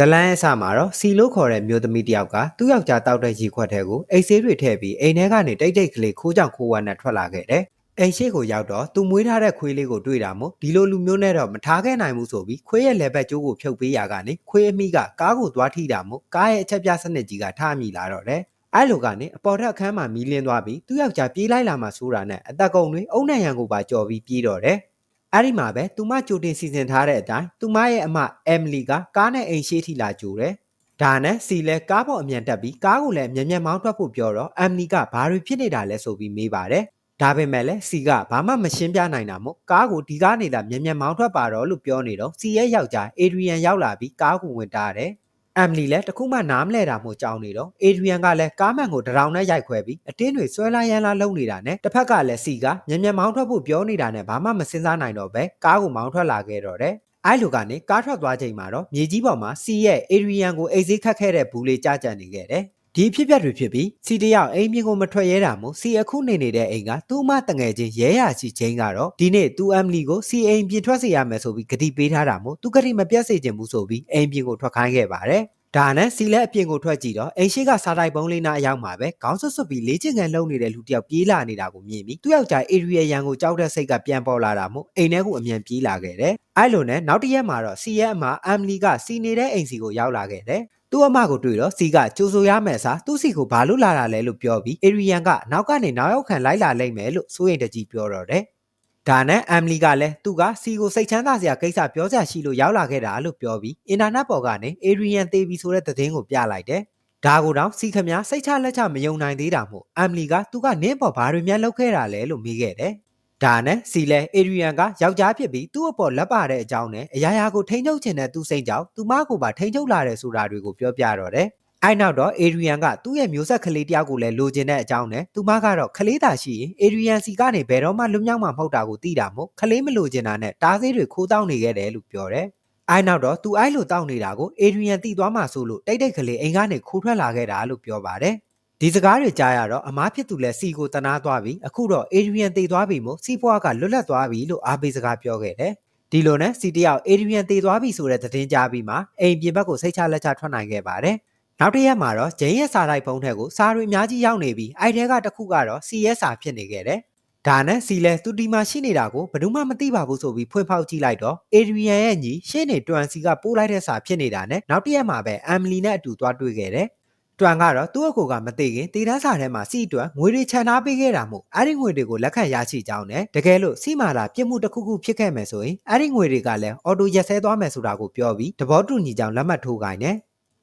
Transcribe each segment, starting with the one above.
ဇလန်းအစမှာတော့စီလို့ခေါ်တဲ့မျိုးသမီးတစ်ယောက်ကသူ့ယောက်ျားတောက်တဲ့ရေခွက်ထဲကိုအိတ်ဆေးတွေထည့်ပြီးအိမ်ထဲကနေတိတ်တိတ်ကလေးခိုးကြောင်ခိုးဝါနဲ့ထွက်လာခဲ့တယ်။အိမ်ရှိကိုရောက်တော့သူမွေးထားတဲ့ခွေးလေးကိုတွေ့တာမို့ဒီလိုလူမျိုးနဲ့တော့မထားခဲ့နိုင်ဘူးဆိုပြီးခွေးရဲ့လက်ဘက်ကျိုးကိုဖြုတ်ပေးရကနေခွေးအမိကကားကိုသွားထိတာမို့ကားရဲ့အချက်ပြစနစ်ကြီးကထားမိလာတော့တယ်။အဲ့လိုကနေအပေါ်ထက်အခန်းမှာမီးလင်းသွားပြီးသူ့ယောက်ျားပြေးလိုက်လာမှဆိုတာနဲ့အသက်ကုန်တွေအုံနဲ့ရံကိုပါကြော်ပြီးပြေးတော့တယ်။ အဲ့ဒီမှာပဲသူမကြိုတင်စီစဉ်ထားတဲ့အတိုင်းသူမရဲ့အမအမ်မီလီကကားနဲ့အိမ်ရှိထိလာကြိုတယ်။ဒါနဲ့စီလဲကားပေါ်အမြန်တက်ပြီးကားကိုလည်းအမြန်မြန်မောင်းထွက်ဖို့ပြောတော့အမ်မီလီကဘာတွေဖြစ်နေတာလဲဆိုပြီးမေးပါတယ်။ဒါပေမဲ့လည်းစီကဘာမှမရှင်းပြနိုင်တာမို့ကားကိုဒီကားနေတာမြန်မြန်မောင်းထွက်ပါတော့လို့ပြောနေတော့စီရဲ့ယောက်ျားအေဒရီယန်ရောက်လာပြီးကားကိုဝင်တားတယ်။ အမ်မီလီလည်းတခုမှနားမလဲတာမို့ကြောင်းနေတော့အေဒရီယန်ကလည်းကားမှန်ကိုတရောင်နဲ့ရိုက်ခွဲပြီးအတင်းတွေဆွဲလာရမ်းလာလုံနေတာနဲ့တစ်ဖက်ကလည်းစီကမြန်မြန်မောင်းထွက်ဖို့ပြောနေတာနဲ့ဘာမှမစင်စားနိုင်တော့ပဲကားကိုမောင်းထွက်လာခဲ့တော့တယ်။အဲ့လိုကနေကားထွက်သွားချိန်မှာတော့မြေကြီးပေါ်မှာစီရဲ့အေဒရီယန်ကိုအိတ်ဆေးခတ်ခဲ့တဲ့ဘူးလေးကြားကြံနေခဲ့တယ်။ ဒီဖြစ်ပျက်တွေဖြစ်ပြီးစီတယောက်အိမ်ပြင်ကိုမထွက်ရဲတာမို့စီအခုနေနေတဲ့အိမ်ကသူ့မတငယ်ချင်းရဲရရှိချင်းကတော့ဒီနေ့သူအမ်လီကိုစီအိမ်ပြင်ထွက်စေရမယ်ဆိုပြီးဂတိပေးထားတာမို့သူဂတိမပြတ်စေချင်ဘူးဆိုပြီးအိမ်ပြင်ကိုထွက်ခိုင်းခဲ့ပါတယ်။ဒါနဲ့စီလက်အပြင်ကိုထွက်ကြည့်တော့အိမ်ရှိကစားတိုက်ပုံးလေးနာအရောက်မှာပဲခေါင်းဆွတ်ဆွတ်ပြီးလေးချင်ကန်လုံနေတဲ့လူတစ်ယောက်ပြေးလာနေတာကိုမြင်ပြီးသူ့ယောက်ျားအေရီယာရန်ကိုကြောက်တဲ့စိတ်ကပြန်ပေါ်လာတာမို့အိမ်ထဲကိုအမြန်ပြေးလာခဲ့တယ်။အဲ့လိုနဲ့နောက်တစ်ရက်မှာတော့စီရဲ့အမအမ်လီကစီနေတဲ့အိမ်စီကိုရောက်လာခဲ့တယ်။ သူ့အမကိုတွေ့တော့စီကကြိုးဆိုရမယ်စားသူ့စီကိုဘာလို့လာတာလဲလို့ပြောပြီးအေရီယန်ကနောက်ကနေနောက်ရောက်ခံလိုက်လာလိမ့်မယ်လို့စိုးရိမ်တကြီးပြောတော့တယ်။ဒါနဲ့အမ်လီကလည်းသူကစီကိုစိတ်ချမ်းသာစရာကိစ္စပြောစရာရှိလို့ရောက်လာခဲ့တာလို့ပြောပြီးအင်တာနက်ပေါ်ကနေအေရီယန်သေးပြီဆိုတဲ့သတင်းကိုပြလိုက်တယ်။ဒါကိုတော့စီခမစိတ်ချလက်ချမယုံနိုင်သေးတာမို့အမ်လီကသူကနင်းပေါ်ဘာတွေများလုပ်ခဲ့တာလဲလို့မေးခဲ့တယ်။ ဒါနဲ့စီလဲအေရီယန်ကယောက်ျားဖြစ်ပြီးသူ့အပေါ်လက်ပါတဲ့အကြောင်းနဲ့အရာရာကိုထိန်းချုပ်ချင်တဲ့သူစိတ်ကြောင့်သူမကိုပါထိန်းချုပ်လာတယ်ဆိုတာတွေကိုပြောပြတော့တယ်။အဲ့နောက်တော့အေရီယန်ကသူ့ရဲ့မျိုးဆက်ကလေးတယောက်ကိုလည်းလိုချင်တဲ့အကြောင်းနဲ့သူမကတော့ခလေးသာရှိရင်အေရီယန်စီကနေဘယ်တော့မှလွတ်မြောက်မှာမဟုတ်တာကိုသိတာမို့ခလေးမလိုချင်တာနဲ့တားဆေးတွေခိုးတောင်းနေခဲ့တယ်လို့ပြောတယ်။အဲ့နောက်တော့သူအဲ့လိုတောင်းနေတာကိုအေရီယန်သိသွားမှဆိုလို့တိတ်တိတ်ကလေးအိမ်ကနေခိုးထွက်လာခဲ့တာလို့ပြောပါတယ်။ ဒီစကားတွေကြားရတော့အမားဖြစ်သူလဲစီကိုတနာသွားပြီးအခုတော့အေရီယန်တည်သွားပြီမို့စီဖွားကလွတ်လပ်သွားပြီလို့အားပေးစကားပြောခဲ့တယ်။ဒီလိုနဲ့စီတယောက်အေရီယန်တည်သွားပြီဆိုတဲ့သတင်းကြားပြီးမှအိမ်ပြင်ဘက်ကိုစိတ်ချလက်ချထွက်နိုင်ခဲ့ပါတယ်။နောက်တစ်ရက်မှာတော့ဂျိန်းရဲ့စာတိုက်ဖုန်းထဲကိုစာတွေအများကြီးရောက်နေပြီးအဲ့ထဲကတစ်ခုကတော့ CSR ဖြစ်နေခဲ့တယ်။ဒါနဲ့စီလဲသူဒီမှာရှိနေတာကိုဘယ်သူမှမသိပါဘူးဆိုပြီးဖွင့်ဖောက်ကြည့်လိုက်တော့အေရီယန်ရဲ့ညီရှင်းနေတွန်စီကပို့လိုက်တဲ့စာဖြစ်နေတာနဲ့နောက်တစ်ရက်မှာပဲအမ်မလီနဲ့အတူသွားတွေ့ခဲ့တယ်။ တွန်ကတော့သူ့အကိုကမသိခင်တေတန်းစာထဲမှာစီအတွက်ငွေတွေချန်ထားပေးခဲ့တာမို့အဲ့ဒီငွေတွေကိုလက်ခံရရှိကြောင်းနဲ့တကယ်လို့စီမာလာပြစ်မှုတစ်ခုခုဖြစ်ခဲ့မယ်ဆိုရင်အဲ့ဒီငွေတွေကလည်းအော်တိုရက်ဆဲသွားမယ်ဆိုတာကိုပြောပြီးသဘောတူညီကြောင်းလက်မှတ်ထိုးခိုင်းတယ်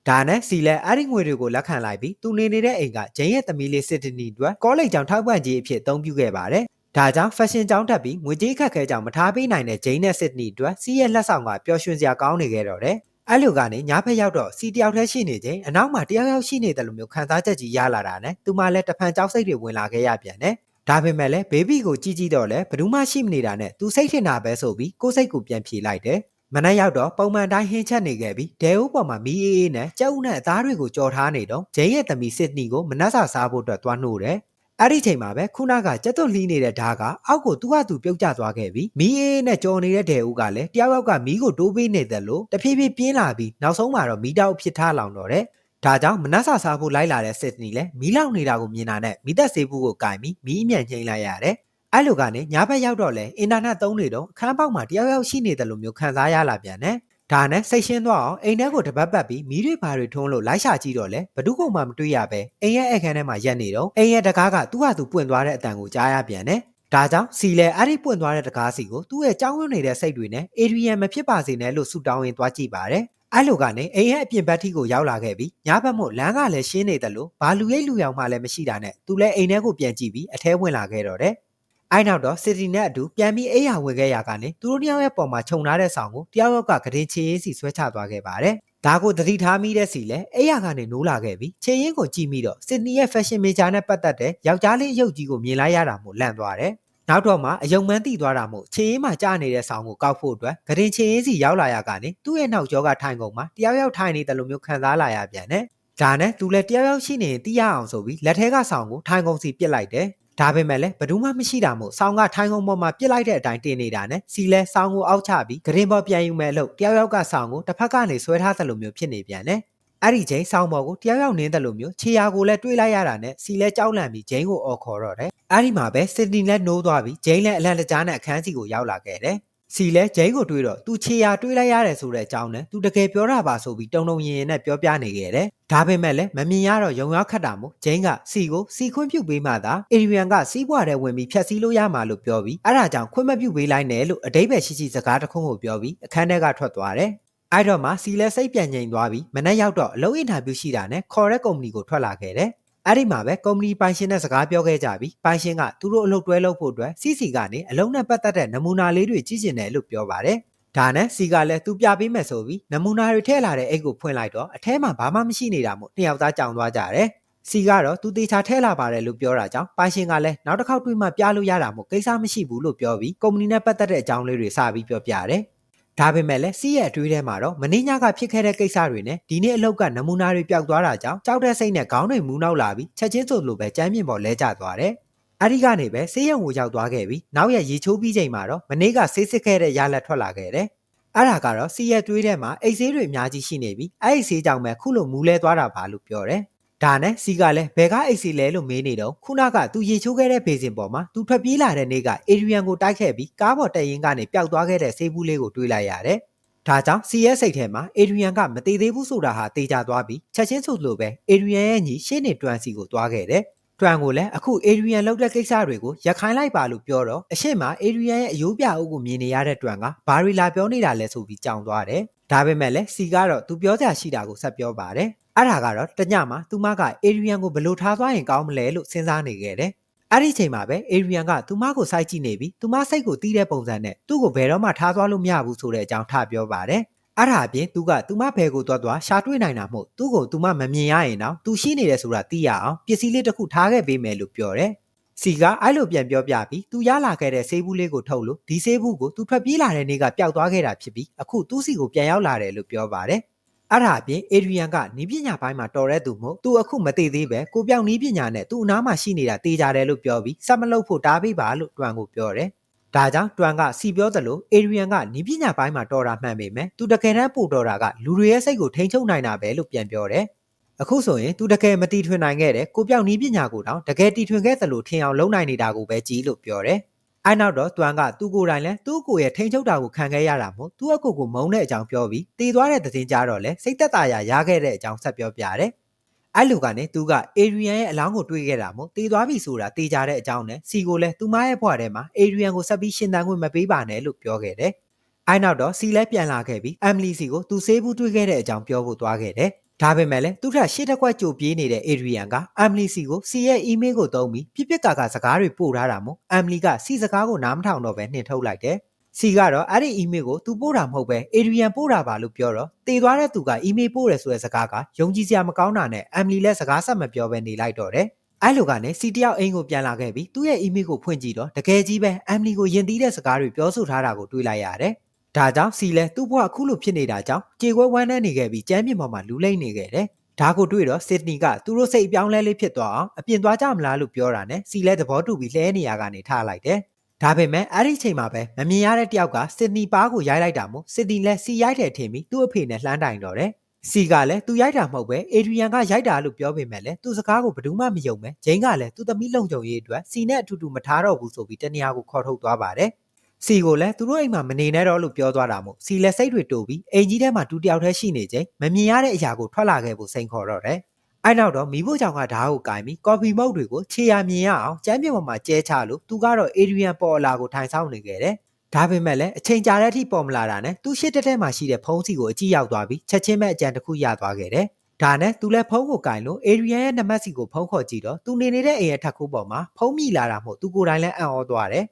ဒါနဲ့စီလဲအဲ့ဒီငွေတွေကိုလက်ခံလိုက်ပြီးသူနေနေတဲ့အိမ်ကဂျိန်းရဲ့သမီးလေးစစ်တနီအတွက်ကောလိပ်ကျောင်းထောက်ပံ့ကြီးအဖြစ်အသုံးပြုခဲ့ပါတယ်။ဒါကြောင့် fashion ကျောင်းတက်ပြီးငွေကြေးခက်ခဲကြောင်မထားပေးနိုင်တဲ့ဂျိန်းနဲ့စစ်တနီအတွက်စီရဲ့လက်ဆောင်ကပျော်ရွှင်စရာကောင်းနေခဲ့တော့တယ်။ အဲ့လိုကနေညာဖက်ရောက်တော့စီတယောက်တည်းရှိနေချိန်အနောက်မှာတယောက်ယောက်ရှိနေတယ်လို့မျိုးခံစားချက်ကြီးရလာတာနဲ့သူမလည်းတဖန်ကြောက်စိတ်တွေဝင်လာခဲ့ရပြန်တယ်။ဒါပေမဲ့လည်းဘေဘီကိုကြည့်ကြည့်တော့လဲဘယ်သူမှရှိမနေတာနဲ့သူစိတ်ထင်တာပဲဆိုပြီးကိုယ်စိတ်ကိုပြန်ဖြေလိုက်တယ်။မနက်ရောက်တော့ပုံမှန်တိုင်းဟင်းချက်နေခဲ့ပြီးဒဲအိုးပေါ်မှာမီးအေးအေးနဲ့ကြောက်နဲ့အသားတွေကိုကြော်ထားနေတော့ဂျိန်းရဲ့သမီးစစ်နီကိုမနှက်စာစားဖို့အတွက်သွားနှိုးတယ်။ အဲ့ဒီချိန်မှာပဲခုနကကြက်သွတ်လှီးနေတဲ့ဓားကအောက်ကိုသူ့ဟာသူပြုတ်ကျသွားခဲ့ပြီးမီးအေးနဲ့ကြော်နေတဲ့ဒဲအိုးကလည်းတယောက်ယောက်ကမီးကိုတိုးပေးနေတယ်လို့တဖြည်းဖြည်းပြင်းလာပြီးနောက်ဆုံးမှာတော့မီးတောက်ဖြစ်ထားလောင်တော့တယ်။ဒါကြောင့်မနှက်စာစားဖို့လိုက်လာတဲ့စစ်နီလည်းမီးလောင်နေတာကိုမြင်တာနဲ့မိသက်ဆေးဘူးကိုကင်ပြီးမီးအမြန်ငိမ့်လိုက်ရတယ်။အဲ့လိုကနေညာဘက်ရောက်တော့လဲအင်တာနက်သုံးနေတော့အခန်းပေါက်မှာတယောက်ယောက်ရှိနေတယ်လို့မျိုးခံစားရလာပြန်တယ်။ ဒါနဲ့စိတ်ရှင်းသွားအောင်အိမ်ထဲကိုတပတ်ပတ်ပြီးမီးတွေဘာတွေထုံးလို့လိုက်ရှာကြည့်တော့လဲဘသူကမှမတွေ့ရပဲအိမ်ရဲ့အခန်းထဲမှာရက်နေတော့အိမ်ရဲ့တကားကသူ့ဟာသူပွင့်သွားတဲ့အတန်ကိုကြားရပြန်တယ်။ဒါကြောင့်စီလဲအဲ့ဒီပွင့်သွားတဲ့တကားစီကိုသူ့ရဲ့ကြောင်းရွံ့နေတဲ့စိတ်တွေနဲ့အေရီယန်မဖြစ်ပါစေနဲ့လို့ဆူတောင်းရင်သွားကြည့်ပါတယ်။အဲ့လိုကနေအိမ်ရဲ့အပြင်ဘက်ထိကိုရောက်လာခဲ့ပြီးညဘက်မို့လမ်းကလည်းရှင်းနေတယ်လို့ဘာလူရိတ်လူရောင်မှလည်းမရှိတာနဲ့သူလည်းအိမ်ထဲကိုပြန်ကြည့်ပြီးအထဲဝင်လာခဲ့တော့တယ်။ အဲ့နောက်တော့စစ်တီနဲ့အတူပြန်ပြီးအိယာဝင်ခဲ့ရကနေသူတို့တယောက်ရဲ့ပေါ်မှာခြုံထားတဲ့ဆောင်ကိုတယောက်ယောက်ကကတင်ချေရေးစီဆွဲချသွားခဲ့ပါတယ်။ဒါကိုသတိထားမိတဲ့စီလဲအိယာကနေနိုးလာခဲ့ပြီးချေရင်ကိုကြည့်မိတော့စစ်နီရဲ့ fashion major နဲ့ပတ်သက်တဲ့ယောက်ျားလေးအယုတ်ကြီးကိုမြင်လိုက်ရတာမို့လန့်သွားတယ်။နောက်တော့မှအယုံမှန်းတိသွားတာမို့ချေရင်မှာကြားနေတဲ့ဆောင်ကိုကောက်ဖို့အတွက်ကတင်ချေရင်စီရောက်လာရကနေသူ့ရဲ့နောက်ကျောကထိုင်ကုန်မှာတယောက်ယောက်ထိုင်နေတယ်လို့မျိုးခံစားလာရပြန်တယ်။ဒါနဲ့သူလည်းတယောက်ယောက်ရှိနေရင်တီးရအောင်ဆိုပြီးလက်ထဲကဆောင်ကိုထိုင်ကုန်စီပစ်လိုက်တယ်။ ဒါပေမဲ့လည်းဘယ်သူမှမရှိတာမို့ဆောင်းကထိုင်းကုန်းပေါ်မှာပြစ်လိုက်တဲ့အတိုင်းတင်နေတာနဲ့စီလဲဆောင်းကိုအောက်ချပြီးဂရင်ပေါ်ပြန်ယူမဲ့လို့တယောက်ယောက်ကဆောင်းကိုတစ်ဖက်ကနေဆွဲထားသလိုမျိုးဖြစ်နေပြန်တယ်အဲ့ဒီချိန်ဆောင်းပေါ်ကိုတယောက်ယောက်နင်းတယ်လို့မျိုးခြေရာကိုလည်းတွေးလိုက်ရတာနဲ့စီလဲကြောက်လန့်ပြီးဂျိန်းကိုအော်ခေါ်တော့တယ်အဲ့ဒီမှာပဲစစ်တီလည်းနိုးသွားပြီးဂျိန်းလည်းအလန့်တကြားနဲ့အခန်းစီကိုရောက်လာခဲ့တယ် စီလဲဂျိန်းကိုတွေးတော့သူခြေရာတွေးလိုက်ရတယ်ဆိုတဲ့အကြောင်းနဲ့သူတကယ်ပြောတာပါဆိုပြီးတုံတုံရင်ရင်နဲ့ပြောပြနေခဲ့တယ်ဒါပေမဲ့လည်းမမြင်ရတော့ရုံရောက်ခတ်တာမို့ဂျိန်းကစီကိုစီခွင့်ပြုပေးမှသာအေရီယန်ကစီးပွားတဲ့ဝင်ပြီးဖြတ်စည်းလို့ရမှာလို့ပြောပြီးအဲ့ဒါကြောင့်ခွင့်မပြုပေးလိုက်နဲ့လို့အတိတ်ပဲရှိရှိစကားတစ်ခုကိုပြောပြီးအခန်းထဲကထွက်သွားတယ်အဲ့တော့မှစီလဲစိတ်ပြန်ငြိမ်သွားပြီးမနေ့ရောက်တော့အလုပ်အင်တာဗျူးရှိတာနဲ့ခေါ်တဲ့ကုမ္ပဏီကိုထွက်လာခဲ့တယ် အဲ့ဒီမှာပဲကုမ္ပဏီပိုင်ရှင်နဲ့စကားပြောခဲ့ကြပြီးပိုင်ရှင်ကသူတို့အလုပ်တွဲလုပ်ဖို့အတွက်စီစီကနေအလုံးနဲ့ပတ်သက်တဲ့နမူနာလေးတွေကြည့်ကျင်တယ်လို့ပြောပါတယ်။ဒါနဲ့စီကလည်းသူပြပေးမယ်ဆိုပြီးနမူနာတွေထည့်လာတဲ့အိတ်ကိုဖွင့်လိုက်တော့အထဲမှာဘာမှမရှိနေတာမို့နှစ်ယောက်သားကြောင်သွားကြတယ်။စီကတော့သူတေချာထဲလာပါတယ်လို့ပြောတာကြောင့်ပိုင်ရှင်ကလည်းနောက်တစ်ခေါက်တွေ့မှပြလို့ရတာမို့ကိစ္စမရှိဘူးလို့ပြောပြီးကုမ္ပဏီနဲ့ပတ်သက်တဲ့အကြောင်းလေးတွေစပြီးပြောပြတယ်။ ဒါပေမဲ့လည်းစီးရဲ့အတွေးထဲမှာတော့မင်းညကဖြစ်ခဲ့တဲ့ကိစ္စတွေနဲ့ဒီနေ့အလောက်ကနမူနာတွေပျောက်သွားတာကြောင့်ကြောက်တဲ့စိတ်နဲ့ခေါင်းတွေမူးနောက်လာပြီးချက်ချင်းဆိုလိုပဲကြမ်းမြင့်ပေါ်လဲကျသွားတယ်။အဲဒီကနေပဲဆေးရုံကိုရောက်သွားခဲ့ပြီးနောက်ရရေချိုးပြီးချိန်မှာတော့မနေ့ကဆေးစစ်ခဲ့တဲ့ရလက်ထွက်လာခဲ့တယ်။အဲ့ဒါကတော့စီးရဲ့တွေးထဲမှာအိတ်ဆေးတွေအများကြီးရှိနေပြီးအဲ့ဒီဆေးကြောင့်ပဲခုလိုမူးလဲသွားတာပါလို့ပြောတယ်။ ဒါနဲ့စီကလည်းဘယ်ကအိတ်ဆေးလဲလို့မေးနေတော့ခုနကသူရေချိုးခဲ့တဲ့ဘေစင်ပေါ်မှာသူထွက်ပြေးလာတဲ့နေ့ကအေရီယန်ကိုတိုက်ခဲ့ပြီးကားပေါ်တက်ရင်ကနေပျောက်သွားခဲ့တဲ့ဆေးဘူးလေးကိုတွေးလိုက်ရတယ်။ဒါကြောင့် CS စိတ်ထဲမှာအေရီယန်ကမသေးသေးဘူးဆိုတာဟာတေချာသွားပြီးချက်ချင်းဆိုလိုပဲအေရီယန်ရဲ့ညီရှေ့နေတွန်စီကိုသွားခဲ့တယ်။တွန်ကိုလည်းအခုအေရီယန်လောက်တဲ့ကိစ္စတွေကိုရခိုင်းလိုက်ပါလို့ပြောတော့အရှိမအေရီယန်ရဲ့အယိုးပြအုပ်ကိုမြင်နေရတဲ့တွန်ကဘာရီလာပြောနေတာလဲဆိုပြီးကြောင်သွားတယ်။ဒါပေမဲ့လည်းစီကတော့သူပြောကြရှိတာကိုဆက်ပြောပါတယ်။ အဲ့ဒါကတော့တညမှာသူမကအေရီယန်ကိုဘယ်လိုထားသွားရင်ကောင်းမလဲလို့စဉ်းစားနေခဲ့တယ်။အဲ့ဒီချိန်မှာပဲအေရီယန်ကသူမကိုစိုက်ကြည့်နေပြီးသူမစိတ်ကိုတီးတဲ့ပုံစံနဲ့သူ့ကိုဘယ်တော့မှထားသွားလို့မရဘူးဆိုတဲ့အကြောင်းထပြောပါတယ်။အဲ့ဒါအပြင်သူကသူမဘယ်ကိုသွားသွားရှာတွေ့နိုင်တာမို့သူ့ကိုသူမမမြင်ရရင်တော့သူရှိနေတယ်ဆိုတာသိရအောင်ပစ္စည်းလေးတစ်ခုထားခဲ့ပေးမယ်လို့ပြောတယ်။စီကအဲ့လိုပြန်ပြောပြပြီးသူရလာခဲ့တဲ့ဆေးဘူးလေးကိုထုတ်လို့ဒီဆေးဘူးကိုသူထွက်ပြေးလာတဲ့နေ့ကပျောက်သွားခဲ့တာဖြစ်ပြီးအခုသူ့စီကိုပြန်ရောက်လာတယ်လို့ပြောပါတယ်။ အဲ့ဒါအပြင်အေဒရီယန်ကနီးပညာပိုင်းမှာတော်တဲ့သူမို့သူအခုမသေးသေးပဲကိုပြောင်နီးပညာနဲ့သူ့အနားမှာရှိနေတာတေးကြတယ်လို့ပြောပြီးစက်မလုပ်ဖို့တားပေးပါလို့တွန်ကိုပြောတယ်။ဒါကြောင့်တွန်ကစီပြောသလိုအေဒရီယန်ကနီးပညာပိုင်းမှာတော်တာမှန်ပေမဲ့သူတကယ်တမ်းပို့တော်တာကလူတွေရဲ့စိတ်ကိုထိန်းချုပ်နိုင်တာပဲလို့ပြန်ပြောတယ်။အခုဆိုရင်သူတကယ်မတီထွင်နိုင်ခဲ့တဲ့ကိုပြောင်နီးပညာကိုတောင်တကယ်တီထွင်ခဲ့သလိုထင်အောင်လုပ်နိုင်နေတာကိုပဲကြည်လို့ပြောတယ်။ အဲနောက်တော့တွန်ကသူ့ကိုယ်တိုင်လည်းသူ့ကိုယ်ရဲ့ထိန်းချုပ်တာကိုခံခဲ့ရတာမို့သူ့အကိုကိုမုန်းတဲ့အကြောင်းပြောပြီးတည်သွားတဲ့သတင်းကြတော့လဲစိတ်သက်သာရာရခဲ့တဲ့အကြောင်းဆက်ပြောပြတယ်။အဲ့လူကနေသူကအေရီယန်ရဲ့အလောင်းကိုတွေးခဲ့တာမို့တည်သွားပြီဆိုတာတည်ကြတဲ့အကြောင်းနဲ့စီကိုလည်းသူမရဲ့ဘွားထဲမှာအေရီယန်ကိုဆက်ပြီးရှင်းတန်းခွင့်မပေးပါနဲ့လို့ပြောခဲ့တယ်။အဲနောက်တော့စီလဲပြန်လာခဲ့ပြီးအမ်လီစီကိုသူဆေးဘူးတွေးခဲ့တဲ့အကြောင်းပြောဖို့သွားခဲ့တယ်။ ဒါပေမဲ့လည်းသူထရှေ့တစ်ခွက်ကြိုပြေးနေတဲ့ Adrian ကအမ်လီစီကိုစီရဲ့ email ကိုသုံးပြီးပြစ်ပြစ်ကာကာစကားတွေပို့ထားတာမို့အမ်လီကစီစကားကိုနားမထောင်တော့ပဲနှင်ထုတ်လိုက်တယ်။စီကတော့အဲ့ဒီ email ကိုသူပို့တာမဟုတ်ပဲ Adrian ပို့တာပါလို့ပြောတော့တည်သွားတဲ့သူက email ပို့တယ်ဆိုတဲ့စကားကယုံကြည်စရာမကောင်းတာနဲ့အမ်လီလည်းစကားဆက်မပြောပဲနေလိုက်တော့တယ်။အဲ့လိုကနေစီတယောက်အိမ်ကိုပြန်လာခဲ့ပြီးသူ့ရဲ့ email ကိုဖွင့်ကြည့်တော့တကယ်ကြီးပဲအမ်လီကိုယင်သီးတဲ့စကားတွေပြောဆိုထားတာကိုတွေ့လိုက်ရတယ်။ ဒါကြောင့်စီလဲသူ့ဘဝအခုလိုဖြစ်နေတာကြောင့်ကြေခွဲဝမ်းနဲ့နေခဲ့ပြီးကျမ်းပြင်ပေါ်မှာလူလိမ့်နေခဲ့တယ်။ဒါကိုတွေ့တော့စစ်ဒနီကသူတို့စိတ်အပြောင်းလဲလေးဖြစ်သွားအောင်အပြင်သွားကြမလားလို့ပြောတာနဲ့စီလဲသဘောတူပြီးလှဲနေရကနေထားလိုက်တယ်။ဒါပေမဲ့အဲ့ဒီချိန်မှာပဲမမြင်ရတဲ့တယောက်ကစစ်ဒနီပါးကိုရိုက်လိုက်တာမို့စစ်ဒနီလည်းစီရိုက်တယ်ထင်ပြီးသူ့အဖေနဲ့လှမ်းတိုင်တော့တယ်။စီကလည်းသူရိုက်တာမဟုတ်ပဲအေဒရီယန်ကရိုက်တာလို့ပြောပေမဲ့လည်းသူ့စကားကိုဘယ်သူမှမယုံပဲဂျိန်းကလည်းသူ့သမီးလုံခြုံရေးအတွက်စီနဲ့အတူတူမထားတော့ဘူးဆိုပြီးတနေရာကိုခေါ်ထုတ်သွားပါတယ်။ စီကိုလည်းသူတို့အိမ်မှာမနေနဲ့တော့လို့ပြောသွားတာမို့စီလည်းစိတ်တွေတိုးပြီးအိမ်ကြီးထဲမှာတူတယောက်တည်းရှိနေချိန်မမြင်ရတဲ့အရာကိုထွက်လာခဲ့ဖို့စိန်ခေါ်တော့တယ်။အဲနောက်တော့မိဖို့ကြောင့်ကဓာတ်ကိုကင်ပြီးကော်ဖီမုတ်တွေကိုခြေရမြင်ရအောင်ကျမ်းမြေပေါ်မှာကျဲချလို့သူကတော့အေရီယန်ပေါ်လာကိုထိုင်ဆောင်နေခဲ့တယ်။ဒါပေမဲ့လည်းအချိန်ကြာတဲ့အထိပေါ်မလာတာနဲ့သူ့ရှစ်တက်ထဲမှာရှိတဲ့ဖုံးစီကိုအကြည့်ရောက်သွားပြီးချက်ချင်းပဲအကြံတစ်ခုရသွားခဲ့တယ်။ဒါနဲ့သူလည်းဖုံးကိုကင်လို့အေရီယန်ရဲ့နမတ်စီကိုဖုံးခေါ်ကြည့်တော့သူနေနေတဲ့အိမ်ရဲ့ထပ်ခိုးပေါ်မှာဖုံးမိလာတာမို့သူကိုယ်တိုင်လည်းအံ့ဩသွားတယ်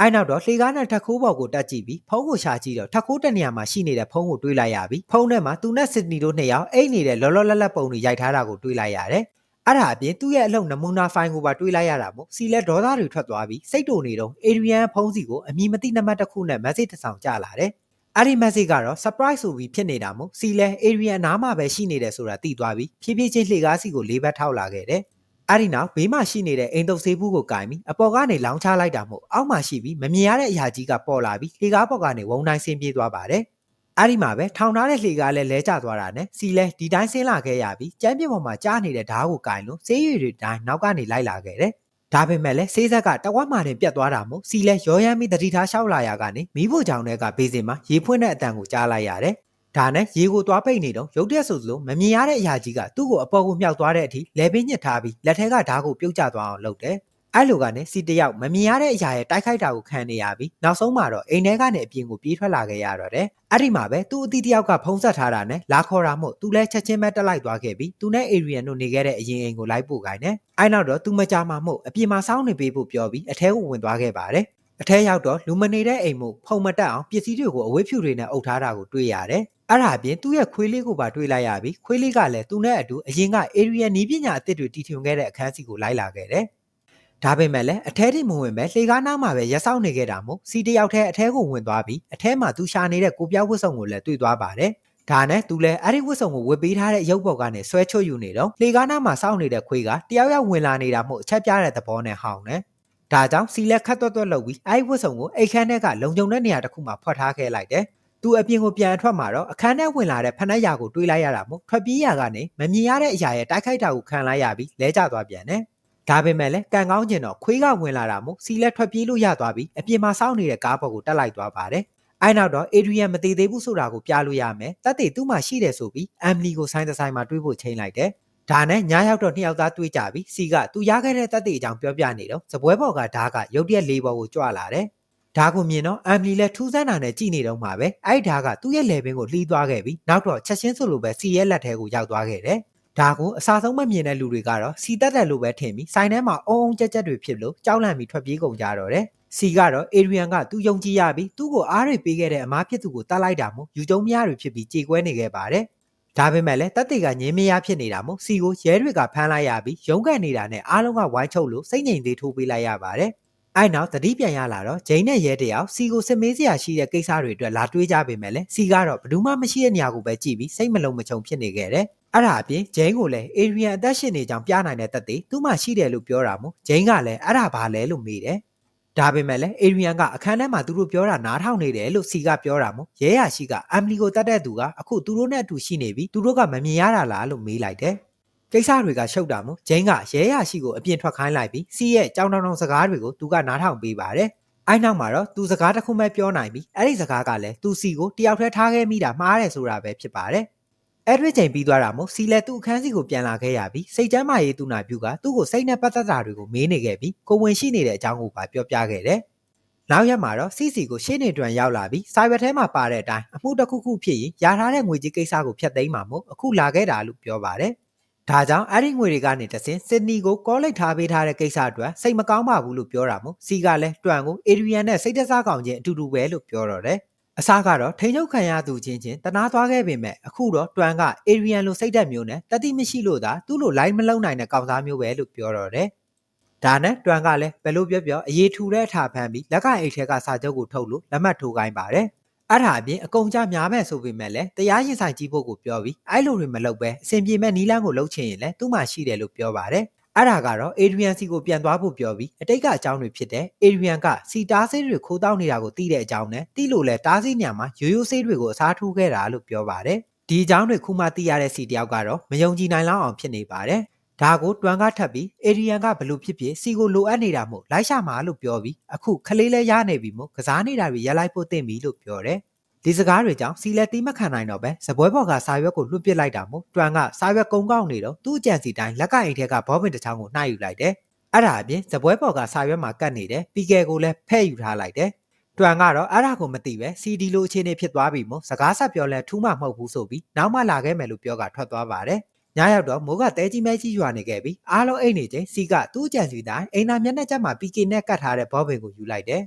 အဲ့နောက်တော့လှေကားနဲ့ထက်ခိုးပေါ်ကိုတက်ကြည့်ပြီးဖုံးကိုရှာကြည့်တော့ထက်ခိုးတနေရာမှာရှိနေတဲ့ဖုံးကိုတွေးလိုက်ရပြီဖုံးထဲမှာသူနဲ့စစ်နီတို့နှစ်ယောက်အိတ်နေတဲ့လောလောလတ်လတ်ပုံတွေရိုက်ထားတာကိုတွေးလိုက်ရတယ်အဲ့ဒါအပြင်သူ့ရဲ့အလုပ်နမူနာဖိုင်ကိုပါတွေးလိုက်ရတာမို့စီလဲဒေါသတွေထွက်သွားပြီးစိတ်တုန်နေတော့အေရီယန်ဖုံးစီကိုအမည်မသိနံပါတ်တစ်ခုနဲ့ message တစ်ဆောင်ကြလာတယ်အဲ့ဒီ message ကတော့ surprise ဆိုပြီးဖြစ်နေတာမို့စီလဲ area နားမှာပဲရှိနေတယ်ဆိုတာသိသွားပြီးဖြည်းဖြည်းချင်းလှေကားစီကိုလေးဘက်ထောက်လာခဲ့တယ် အဲ့ဒီနောက်ဘေးမှာရှိနေတဲ့အိမ်တုပ်ဆေးဘူးကိုကင်ပြီးအပေါ်ကနေလောင်းချလိုက်တာမို့အောက်မှာရှိပြီးမမြင်ရတဲ့အရာကြီးကပေါ်လာပြီးလေကားပေါ်ကနေဝုံတိုင်းဆင်းပြေးသွားပါတယ်။အဲ့ဒီမှာပဲထောင်ထားတဲ့လေကားလည်းလဲကျသွားတာနဲ့စီလဲဒီတိုင်းဆင်းလာခဲ့ရပြီးကျမ်းပြင်ပေါ်မှာကြားနေတဲ့ဓားကိုကင်လို့ဆေးရည်တွေတိုင်းနောက်ကနေလိုက်လာခဲ့တယ်။ဒါပေမဲ့လည်းဆေးဆက်ကတဝက်မှတင်ပြတ်သွားတာမို့စီလဲရောရမ်းပြီးတတိထားလျှောက်လာရကနေမိဖို့ကြောင်တွေကဘေးစင်မှာရေဖွင့်တဲ့အတန်ကိုကြားလိုက်ရတယ်။ ဒါနဲ့ရေကိုသွားပိတ်နေတော့ရုတ်တရက်ဆိုသလိုမမြင်ရတဲ့အရာကြီးကသူ့ကိုအပေါ်ကိုမြောက်သွားတဲ့အထိလဲပင်းညစ်ထားပြီးလက်ထဲကဓာတ်ကိုပြုတ်ကျသွားအောင်လုပ်တယ်။အဲ့လိုကနေစီတယောက်မမြင်ရတဲ့အရာရဲ့တိုက်ခိုက်တာကိုခံနေရပြီးနောက်ဆုံးမှာတော့အိမ်ထဲကနေအပြင်ကိုပြေးထွက်လာခဲ့ရတော့တယ်။အဲ့ဒီမှာပဲသူ့အတီတယောက်ကဖုံးဆက်ထားတာနဲ့လာခေါ်တာမို့သူလည်းချက်ချင်းပဲတက်လိုက်သွားခဲ့ပြီးသူနဲ့အေရီယန်တို့နေခဲ့တဲ့အရင်အိမ်ကိုလိုက်ပို့ခိုင်းတယ်။အဲ့နောက်တော့သူမကြမှာမို့အပြင်မှာစောင်းနေပေးဖို့ပြောပြီးအထဲကိုဝင်သွားခဲ့ပါတယ်။အထဲရောက်တော့လူမနေတဲ့အိမ်မို့ဖုံမတက်အောင်ပစ္စည်းတွေကိုအဝိဖြူတွေနဲ့အုပ်ထားတာကိုတွေ့ရတယ်။ အဲ့ဒါအပြင်သူ့ရဲ့ခွေးလေးကိုပါတွေ့လိုက်ရပြီးခွေးလေးကလည်းသူနဲ့အတူအရင်က area နီးပညာအသစ်တွေတီထွင်ခဲ့တဲ့အခန်းစီကိုလိုက်လာခဲ့တယ်။ဒါပေမဲ့လည်းအထဲထိမဝင်ပဲလှေကားနားမှာပဲရက်စောက်နေခဲ့တာမို့စီတယောက်တည်းအထဲကိုဝင်သွားပြီးအထဲမှာသူရှာနေတဲ့ကိုပြောက်ဝတ်စုံကိုလည်းတွေ့သွားပါတယ်။ဒါနဲ့သူလည်းအဲ့ဒီဝတ်စုံကိုဝတ်ပေးထားတဲ့ရုပ်ပေါ်ကနေဆွဲချွတ်ယူနေတော့လှေကားနားမှာစောင့်နေတဲ့ခွေးကတယောက်ယောက်ဝင်လာနေတာမို့အချက်ပြတဲ့သဘောနဲ့ဟောင်းတယ်။ဒါကြောင့်စီလက်ခတ်သွက်သွက်လုပ်ပြီးအဲ့ဒီဝတ်စုံကိုအိတ်ခမ်းထဲကလုံခြုံတဲ့နေရာတစ်ခုမှာဖွက်ထားခဲ့လိုက်တယ်။ သူအပြင်ကိုပြန်အထွက်မှာတော့အခန်းထဲဝင်လာတဲ့ဖနက်ရာကိုတွေးလိုက်ရတာမို့ထွက်ပြေးရာကနေမမြင်ရတဲ့အရာရဲ့တိုက်ခိုက်တာကိုခံလိုက်ရပြီးလဲကျသွားပြန်တယ်။ဒါပေမဲ့လည်းကန်ကောင်းကျင်တော့ခွေးကဝင်လာတာမို့စီလက်ထွက်ပြေးလို့ရသွားပြီးအပြင်မှာစောင့်နေတဲ့ကားပေါ်ကိုတက်လိုက်သွားပါတယ်။အဲနောက်တော့အေဒရီယန်မသေးသေးဘူးဆိုတာကိုပြလို့ရမယ်။တက်တေသူ့မှာရှိတယ်ဆိုပြီးအမ်လီကိုဆိုင်တစ်ဆိုင်မှာတွေးဖို့ချိန်လိုက်တယ်။ဒါနဲ့ညာရောက်တော့နှစ်ယောက်သားတွေးကြပြီးစီကသူရခဲ့တဲ့တက်တေအကြောင်းပြောပြနေတော့စပွဲပေါ်ကဓားကရုတ်တရက်လေးပေါ်ကိုကြွလာတယ်။ ဓားကိုမြင်တော့အမ်လီလည်းထူးဆန်းတာနဲ့ကြည်နေတော့မှာပဲအဲ့ဓားကသူ့ရဲ့လေပင်ကိုလှီးသွားခဲ့ပြီးနောက်တော့ချက်ချင်းဆိုလိုပဲစီရဲ့လက်ထဲကိုရောက်သွားခဲ့တယ်။ဒါကိုအစာဆုံးမမြင်တဲ့လူတွေကတော့စီတက်တယ်လို့ပဲထင်ပြီးဆိုင်ထဲမှာအုံအုံကြက်ကြက်တွေဖြစ်လို့ကြောက်လန့်ပြီးထွက်ပြေးကုန်ကြတော့တယ်။စီကတော့အေရီယန်ကသူယုံကြည်ရပြီးသူ့ကိုအားတွေပေးခဲ့တဲ့အမားဖြစ်သူကိုတတ်လိုက်တာမို့ယူကျုံမရတွေဖြစ်ပြီးကြေကွဲနေခဲ့ပါတယ်။ဒါပေမဲ့လည်းတက်တေကငင်းမရဖြစ်နေတာမို့စီကိုရဲတွေကဖမ်းလိုက်ရပြီးရုံးကန်နေတာနဲ့အားလုံးကဝိုင်းချုပ်လို့စိတ်ငြိမ်သေးထိုးပေးလိုက်ရပါတယ်။ အဲ့နောက်တတိပြန်ရလာတော့ဂျိန်းနဲ့ရဲတယောက်စီကိုစစ်မေးစရာရှိတဲ့ကိစ္စတွေအတွက်လာတွေးကြပေမဲ့လည်းစီကတော့ဘယ်သူမှမရှိတဲ့နေရာကိုပဲကြည့်ပြီးစိတ်မလုံးမချုံဖြစ်နေခဲ့တယ်။အဲ့ဒါအပြင်ဂျိန်းကိုလည်းအေရီယန်အသက်ရှင်နေကြောင်းပြနိုင်တဲ့တက်သေးသူ့မှာရှိတယ်လို့ပြောတာမို့ဂျိန်းကလည်းအဲ့ဒါဘာလဲလို့မေးတယ်။ဒါပေမဲ့လည်းအေရီယန်ကအခန်းထဲမှာသူတို့ပြောတာနားထောင်နေတယ်လို့စီကပြောတာမို့ရဲရရှိကအမ်လီကိုတတ်တဲ့သူကအခုသူတို့နဲ့အတူရှိနေပြီးသူတို့ကမမြင်ရတာလားလို့မေးလိုက်တယ်။ ကိစ္စတွေကရှုပ်တာမို့ဂျိန်းကရဲရရှိကိုအပြင်ထွက်ခိုင်းလိုက်ပြီးစီရဲ့ကြောင်တောင်တောင်စကားတွေကိုသူကနားထောင်ပေးပါတယ်။အဲ့နောက်မှာတော့သူစကားတစ်ခုမှပြောနိုင်ပြီးအဲ့ဒီစကားကလည်းသူစီကိုတယောက်တည်းထားခဲ့မိတာမှားတယ်ဆိုတာပဲဖြစ်ပါတယ်။အဲ့ဒီချိန်ပြီးသွားတာမို့စီလဲသူ့အခန်းစီကိုပြန်လာခဲ့ရပြီးစိတ်ကျမ်းမာရေးသူနာပြုကသူ့ကိုစိတ်နဲ့ပတ်သက်တာတွေကိုမေးနေခဲ့ပြီးကိုဝင်ရှိနေတဲ့အကြောင်းကိုပါပြောပြခဲ့တယ်။နောက်ရက်မှာတော့စီစီကိုရှေ့နေတွင်ရောက်လာပြီးစိုက်ဘက်ထဲမှာပါတဲ့အတိုင်းအမှုတစ်ခုခုဖြစ်ရင်ရထားတဲ့ငွေကြေးကိစ္စကိုဖျက်သိမ်းမှာမို့အခုလာခဲ့တာလို့ပြောပါတယ်။ ဒါကြောင့်အဲ့ဒီငွေတွေကနေတဆင်စစ်နီကိုကောလိပ်ထားပေးထားတဲ့ကိစ္စအတွက်စိတ်မကောင်းပါဘူးလို့ပြောတာမို့စီကလည်းတွန်ကိုအေရီယန်နဲ့စိတ်တစားကောင်ချင်းအတူတူပဲလို့ပြောတော့တယ်။အစားကတော့ထိန်ချုပ်ခံရသူချင်းချင်းတနာသွားခဲ့ပေမဲ့အခုတော့တွန်ကအေရီယန်လိုစိတ်သက်မျိုးနဲ့တတိမရှိလို့သာသူ့လို line မလုံးနိုင်တဲ့ကောင်စားမျိုးပဲလို့ပြောတော့တယ်။ဒါနဲ့တွန်ကလည်းဘယ်လိုပြောပြောအရေးထူတဲ့အထာဖမ်းပြီးလက်ကအိတ်ထဲကစာချုပ်ကိုထုတ်လို့လက်မှတ်ထိုးခိုင်းပါတယ်။ အဲ့ဒါအပြင်အကုန်ကြများမဲ့ဆိုပေမဲ့လည်းတရားရင်ဆိုင်ကြီးဖို့ကိုပြောပြီးအဲ့လိုတွေမလုပ်ပဲအဆင်ပြေမဲ့နီးလန်းကိုလှုပ်ချင်ရင်လည်းသူ့မှာရှိတယ်လို့ပြောပါတယ်။အဲ့ဒါကတော့ Adrian စီကိုပြန်သွားဖို့ပြောပြီးအတိတ်ကအကြောင်းတွေဖြစ်တဲ့ Adrian ကစီတားဆေးတွေခိုးတောက်နေတာကိုသိတဲ့အကြောင်းနဲ့သိလို့လဲတားဆေးညံမှာရိုးရိုးဆေးတွေကိုအစားထိုးခဲ့တာလို့ပြောပါတယ်။ဒီအကြောင်းတွေခုမှသိရတဲ့စီတယောက်ကတော့မယုံကြည်နိုင်လောက်အောင်ဖြစ်နေပါတယ်။ ဒါကိုတွန်ကထပ်ပြီးအေရီယန်ကဘလို့ဖြစ်ဖြစ်စီကိုလိုအပ်နေတာမို့လိုက်ရှာမှာလို့ပြောပြီးအခုခလေးလဲရနေပြီမို့ကစားနေတာတွေရလိုက်ဖို့တင်ပြီလို့ပြောတယ်ဒီစကားတွေကြောင့်စီလက်တီးမခံနိုင်တော့ပဲစပွဲပေါ်ကစာရွက်ကိုလွှတ်ပစ်လိုက်တာမို့တွန်ကစာရွက်ကုန်းကောက်နေတော့သူ့အကြံစီတိုင်းလက်ကအိမ်ထဲကဘောပင်တစ်ချောင်းကိုနှိုက်ယူလိုက်တယ်အဲ့ဒါအပြင်စပွဲပေါ်ကစာရွက်မှာကတ်နေတယ်ပီကယ်ကိုလည်းဖဲ့ယူထားလိုက်တယ်တွန်ကတော့အဲ့ဒါကိုမသိပဲ CD လိုအခြေအနေဖြစ်သွားပြီမို့စကားဆက်ပြောလဲထူးမှမဟုတ်ဘူးဆိုပြီးနောက်မှလာခဲ့မယ်လို့ပြောကထွက်သွားပါတယ် ညရောက်တော့မိုးကတဲကြီးမဲကြီးရွာနေခဲ့ပြီးအားလုံးအိတ်နေချင်းစီကသူ့ကြံစီတိုင်းအိမ်နာမျက်နှာချက်မှာ PK နဲ့ကတ်ထားတဲ့ဘောပင်ကိုယူလိုက်တယ်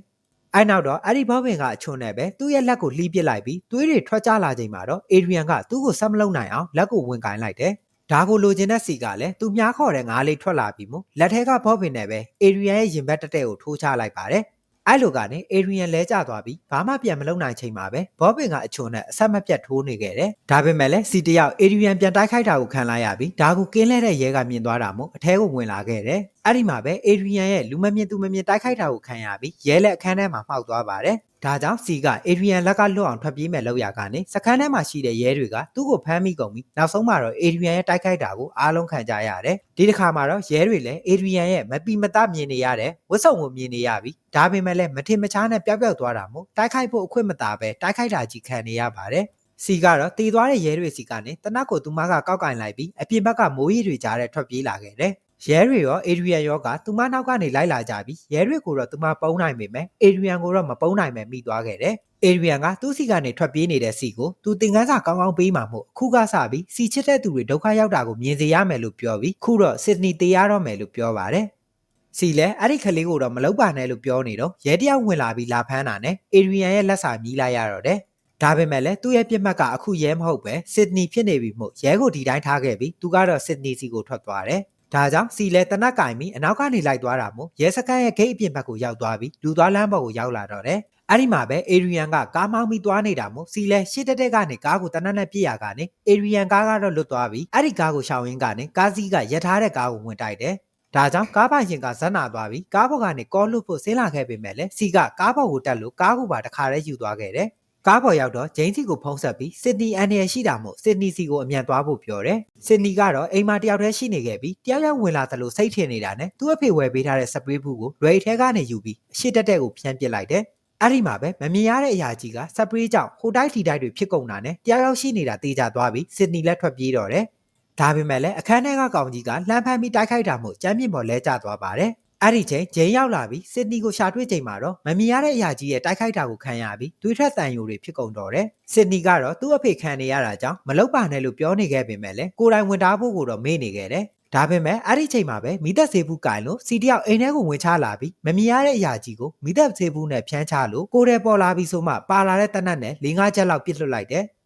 အဲ့နောက်တော့အဲ့ဒီဘောပင်ကအချုံနဲ့ပဲသူ့ရဲ့လက်ကိုလှီးပစ်လိုက်ပြီးသွေးတွေထွက်ကြလာချိန်မှာတော့အေဒရီယန်ကသူ့ကိုဆက်မလုံနိုင်အောင်လက်ကိုဝင်ကင်လိုက်တယ်။ဒါကိုလိုချင်တဲ့စီကလည်းသူမြားခေါ်တဲ့ငါးလေးထွက်လာပြီးမို့လက်ထဲကဘောပင်နဲ့ပဲအေဒရီယန်ရဲ့ရင်ဘတ်တက်တဲ့ကိုထိုးချလိုက်ပါတယ်။ အဲ့လိုကနေအေရီယန်လဲကျသွားပြီးဘာမှပြန်မလုပ်နိုင်ချိန်မှာပဲဘောပင်ကအချုံနဲ့အဆက်မပြတ်ထိုးနေခဲ့တယ်ဒါပေမဲ့လည်းစီတယောက်အေရီယန်ပြန်တိုက်ခိုက်တာကိုခံလိုက်ရပြီးဒါကိုကင်းလဲတဲ့ရဲကမြင်သွားတာမို့အထဲကိုဝင်လာခဲ့တယ်အဲ့ဒီမှာပဲအေရီယန်ရဲ့လူမမြင်သူမမြင်တိုက်ခိုက်တာကိုခံရပြီးရဲလက်အခန်းထဲမှာမှောက်သွားပါတယ်ဒါကြောင့်စီကအေရီယန်လက်ကလွတ်အောင်ထွက်ပြေးမဲ့လောက်ရကနေစခန်းထဲမှာရှိတဲ့ရဲတွေကသူ့ကိုဖမ်းမိကုန်ပြီးနောက်ဆုံးမှာတော့အေရီယန်ရဲ့တိုက်ခိုက်တာကိုအားလုံးခံကြရတယ်ဒီတစ်ခါမှာတော့ရဲတွေလည်းအေရီယန်ရဲ့မပီမတမြင်နေရတဲ့ဝတ်စုံကိုမြင်နေရပြီးဒါပေမဲ့လည်းမထင်မရှားနဲ့ပျောက်ပျောက်သွားတာမို့တိုက်ခိုက်ဖို့အခွင့်မသာပဲတိုက်ခိုက်တာကြီးခံနေရပါတယ်စီကတော့တည်သွားတဲ့ရဲတွေစီကနေတနတ်ကိုသူမကကောက်ကင်လိုက်ပြီးအပြင်ဘက်ကမိုးရီတွေကြားတဲ့ထွက်ပြေးလာခဲ့တယ် ရဲတွေရောအေရီယန်ရောကသူမနောက်ကနေလိုက်လာကြပြီးရဲတွေကိုတော့သူမပုံးနိုင်ပေမဲ့အေရီယန်ကိုတော့မပုံးနိုင်ပဲမိသွားခဲ့တယ်။အေရီယန်ကသူ့စီကနေထွက်ပြေးနေတဲ့စီကိုသူတင်ကန်းစာကောင်းကောင်းပေးမှမို့အခုကစပြီးစီချစ်တဲ့သူတွေဒုက္ခရောက်တာကိုမြင်စေရမယ်လို့ပြောပြီးခုတော့စစ်ဒနီတေးရတော့မယ်လို့ပြောပါတယ်။စီလဲအဲ့ဒီကလေးကိုတော့မလုပ်ပါနဲ့လို့ပြောနေတော့ရဲတယောက်ဝင်လာပြီးလာဖမ်းတာနဲ့အေရီယန်ရဲ့လက်စာမြည်လိုက်ရတော့တယ်။ဒါပေမဲ့လည်းသူ့ရဲ့ပြစ်မှတ်ကအခုရဲမဟုတ်ပဲစစ်ဒနီဖြစ်နေပြီမို့ရဲကိုဒီတိုင်းထားခဲ့ပြီးသူကတော့စစ်ဒနီစီကိုထွက်သွားတယ်။ ဒါကြောင့်စီလဲတနက်ကင်ပြီးအနောက်ကနေလိုက်သွားတာမို့ရဲစခန်းရဲ့ဂိတ်အပြင်ဘက်ကိုရောက်သွားပြီးလူသွားလမ်းပေါ်ကိုရောက်လာတော့တယ်။အဲ့ဒီမှာပဲအေရီယန်ကကားမောင်းပြီးသွားနေတာမို့စီလဲရှစ်တက်တက်ကနေကားကိုတနက်နဲ့ပြစ်ရကနေအေရီယန်ကားကတော့လွတ်သွားပြီးအဲ့ဒီကားကိုရှောင်ရင်းကနေကားစီးကရထားတဲ့ကားကိုဝင်တိုက်တယ်။ဒါကြောင့်ကားပိုင်ရှင်ကဇက်နာသွားပြီးကားပေါ်ကနေကောလွတ်ဖို့ဆင်းလာခဲ့ပေမဲ့လည်းစီကကားပေါ်ကိုတက်လို့ကားကိုပါတခါတည်းယူသွားခဲ့တယ်။ ကားပေါ်ရောက်တော့ဂျိန်းစီကိုဖုံးဆက်ပြီးစစ်နီအန်ရရှိတာမို့စစ်နီစီကိုအမြန်သွားဖို့ပြောတယ်။စစ်နီကတော့အိမ်မှာတယောက်တည်းရှိနေခဲ့ပြီးတယောက်ယောက်ဝင်လာသလိုစိတ်ထင်နေတာနဲ့သူ့အဖေဝယ်ပေးထားတဲ့စပရေးဘူးကိုလွယ်ထဲကနေယူပြီးအရှိတက်တက်ကိုဖြန်းပစ်လိုက်တယ်။အဲ့ဒီမှာပဲမမြင်ရတဲ့အရာကြီးကစပရေးကြောင့်ဟိုတိုက်ထီတိုက်တွေဖြစ်ကုန်တာနဲ့တယောက်ယောက်ရှိနေတာတေချာသွားပြီးစစ်နီလက်ထွက်ပြေးတော့တယ်။ဒါပေမဲ့လည်းအခန်းထဲကကောင်ကြီးကလှမ်းဖမ်းပြီးတိုက်ခိုက်တာမို့ကြမ်းမြင့်ပေါ်လဲကျသွားပါတယ်။ အဲ့ဒီချိန်ဂျိန်းရောက်လာပြီးစစ်နီကိုရှာတွေ့ချိန်မှာတော့မမြင်ရတဲ့အရာကြီးရဲ့တိုက်ခိုက်တာကိုခံရပြီးသွေးထွက်တန်ယိုတွေဖြစ်ကုန်တော့တယ်။စစ်နီကတော့သူ့အဖေခံနေရတာကြောင့်မလောက်ပါနဲ့လို့ပြောနေခဲ့ပေမဲ့လည်းကိုယ်တိုင်ဝင်တာဖို့ကိုတော့မေ့နေခဲ့တယ်။ဒါပေမဲ့အဲ့ဒီချိန်မှာပဲမိသက်စေဘူးကင်လို့စီတယောက်အိမ်ထဲကိုဝင်ချလာပြီးမမြင်ရတဲ့အရာကြီးကိုမိသက်စေဘူးနဲ့ဖြန်းချလို့ကိုယ်ထဲပေါ်လာပြီးဆိုမှပါလာတဲ့တနတ်နဲ့၄-၅ချက်လောက်ပြစ်လွတ်လိုက်တယ်။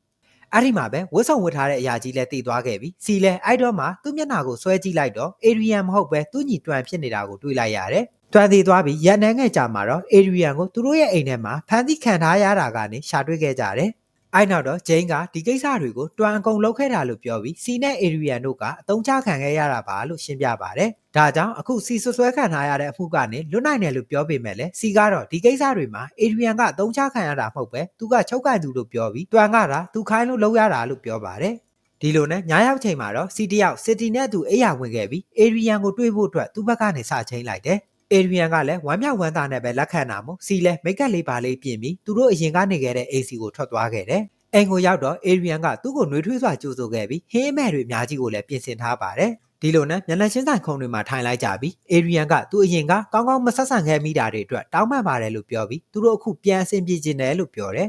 အဲ့ဒီမှာပဲဝတ်ဆောင်ဝတ်ထားတဲ့အရာကြီးလည်းတည်သွားခဲ့ပြီစီလဲအဲ့တော့မှသူ့မျက်နှာကိုဆွဲကြည့်လိုက်တော့အေရီယန်မဟုတ်ပဲသူ့ညီတွန်ဖြစ်နေတာကိုတွေ့လိုက်ရတယ်တွန်တည်သွားပြီးရန်နှန်းငယ်ကြမှာတော့အေရီယန်ကိုသူတို့ရဲ့အိမ်ထဲမှာဖမ်းဆီးခံထားရတာကနေရှာတွေ့ခဲ့ကြတယ် အဲ့နောက်တော့ဂျိန်းကဒီကိစ္စတွေကိုတွန်အကုန်လုပ်ခဲ့တာလို့ပြောပြီးစီနဲ့အေရီယန်တို့ကအတုံးချခံခဲ့ရတာပါလို့ရှင်းပြပါတယ်။ဒါကြောင့်အခုစီဆွဆွဲခံထားရတဲ့အမှုကနေလွတ်နိုင်တယ်လို့ပြောပေမဲ့လည်းစီကတော့ဒီကိစ္စတွေမှာအေရီယန်ကအတုံးချခံရတာမဟုတ်ပဲသူကချုပ်ကန်သူလို့ပြောပြီးတွန်ကတာသူခိုင်းလို့လုပ်ရတာလို့ပြောပါတယ်။ဒီလိုနဲ့ညရောက်ချိန်မှာတော့စီတယောက်စစ်တီနဲ့အတူအိယာဝင်ခဲ့ပြီးအေရီယန်ကိုတွေ့ဖို့အတွက်သူ့ဘက်ကနေစချင်းလိုက်တယ်။ အေရီယန်ကလည်းဝမ်းမြောက်ဝမ်းသာနဲ့ပဲလက်ခံတာမို့စီလဲမိတ်ကပ်လေးပါလေးပြင်ပြီးသူတို့အရင်ကနေခဲ့တဲ့ AC ကိုထွက်သွားခဲ့တယ်အိမ်ကိုရောက်တော့အေရီယန်ကသူ့ကိုနှွေးထွေးစွာကြိုးဆိုခဲ့ပြီးဟင်းအမဲတွေအများကြီးကိုလည်းပြင်ဆင်ထားပါတယ်ဒီလိုနဲ့မျက်နှာချင်းဆိုင်ခုံတွေမှာထိုင်လိုက်ကြပြီးအေရီယန်ကသူ့အရင်ကကောင်းကောင်းမဆက်ဆံခဲ့မိတာတွေအတွက်တောင်းပန်ပါတယ်လို့ပြောပြီးသူတို့အခုပြန်အဆင်ပြေခြင်းတယ်လို့ပြောတယ်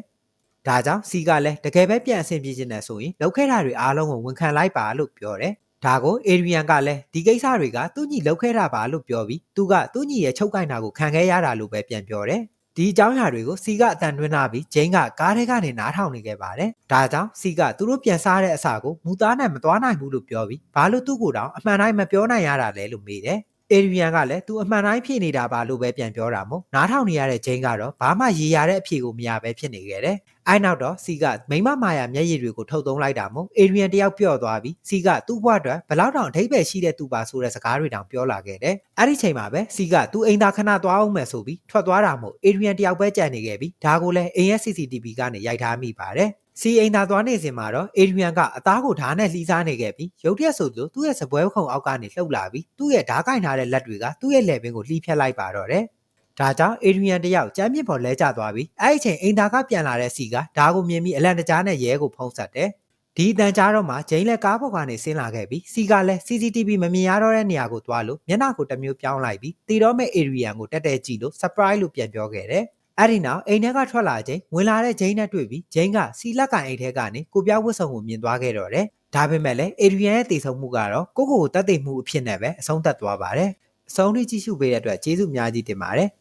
ဒါကြောင့်စီကလည်းတကယ်ပဲပြန်အဆင်ပြေခြင်းတယ်ဆိုရင်လောက်ခဲ့တာတွေအားလုံးကိုဝန်ခံလိုက်ပါလို့ပြောတယ် ဒါကိုအေရီယန်ကလည်းဒီကိစ္စတွေကသူ့ညီလောက်ခဲ့တာပါလို့ပြောပြီးသူကသူ့ညီရဲ့ချုပ်ကိုင်တာကိုခံခဲ့ရတာလို့ပဲပြန်ပြောတယ်ဒီအကြောင်းအရာတွေကိုစီကအတန်တွင်းလာပြီးဂျိန်းကကားထဲကနေနားထောင်နေခဲ့ပါတယ်။ဒါကြောင့်စီကသူတို့ပြန်စားတဲ့အစာကိုမူသားနဲ့မသွားနိုင်ဘူးလို့ပြောပြီးဘာလို့သူ့ကိုတောင်အမှန်တိုင်းမပြောနိုင်ရတာလဲလို့မေးတယ်။ အေရီယန်ကလည်းသူအမှန်တိုင်းဖြစ်နေတာပါလို့ပဲပြန်ပြောတာမို့နားထောင်နေရတဲ့ဂျိန်းကတော့ဘာမှရေရတဲ့အဖြေကိုမရပဲဖြစ်နေခဲ့တယ်။အဲနောက်တော့စီကမိမမာယာမျက်ရည်တွေကိုထုတ်သုံးလိုက်တာမို့အေရီယန်တယောက်ပြော့သွားပြီးစီကသူ့ဘဝအတွက်ဘလောက်တောင်အထိပ္ပယ်ရှိတဲ့သူပါဆိုတဲ့စကားတွေတောင်ပြောလာခဲ့တယ်။အဲဒီချိန်မှာပဲစီကသူ့အိမ်သားခဏသွားအောင်မယ်ဆိုပြီးထွက်သွားတာမို့အေရီယန်တယောက်ပဲကြံနေခဲ့ပြီးဒါကိုလည်းအိမ်ရဲ့ CCTV ကနေရိုက်ထားမိပါတယ်။ စီအိမ်သာသွားနေစဉ်မှာတော့အေရီယန်ကအသားကိုဓာတ်နဲ့လှီးစားနေခဲ့ပြီးရုတ်တရက်ဆိုသလိုသူ့ရဲ့စပွဲခုံအောက်ကနေလှုပ်လာပြီးသူ့ရဲ့ဓာတ်ကင်ထားတဲ့လက်တွေကသူ့ရဲ့လက်ပင်ကိုလှီးဖြတ်လိုက်ပါတော့တယ်။ဒါကြောင့်အေရီယန်တယောက်ကြမ်းမြင့်ပေါ်လဲကျသွားပြီးအဲ့ဒီချိန်အိမ်သာကပြန်လာတဲ့စီကဒါကိုမြင်ပြီးအလန့်တကြားနဲ့ရဲကိုဖုံးဆက်တယ်။ဒီအတန်ကြားတော့မှဂျိန်းလက်ကားပေါ်ကနေဆင်းလာခဲ့ပြီးစီကလည်း CCTV မမြင်ရတော့တဲ့နေရာကိုသွားလို့မျက်နှာကိုတစ်မျိုးပြောင်းလိုက်ပြီးတီတော့မဲ့ area ကိုတက်တက်ကြည့်လို့ surprise လို့ပြန်ပြောခဲ့တယ်။ အဲ့ဒီနောက်အိမ်ထဲကထွက်လာချိန်ဝင်လာတဲ့ဂျိန်းနဲ့တွေ့ပြီးဂျိန်းကစီလက်ကအိမ်ထဲကနေကိုပြောင်းဝတ်စုံကိုမြင်သွားခဲ့တော့တယ်။ဒါပေမဲ့လည်း area ရဲ့တည်ဆုံမှုကတော့ကိုကိုကိုတတ်သိမှုအဖြစ်နဲ့ပဲအဆုံးသတ်သွားပါတယ်။အဆုံးထိကြည့်ရှုပေးတဲ့အတွက်ကျေးဇူးအများကြီးတင်ပါတယ်။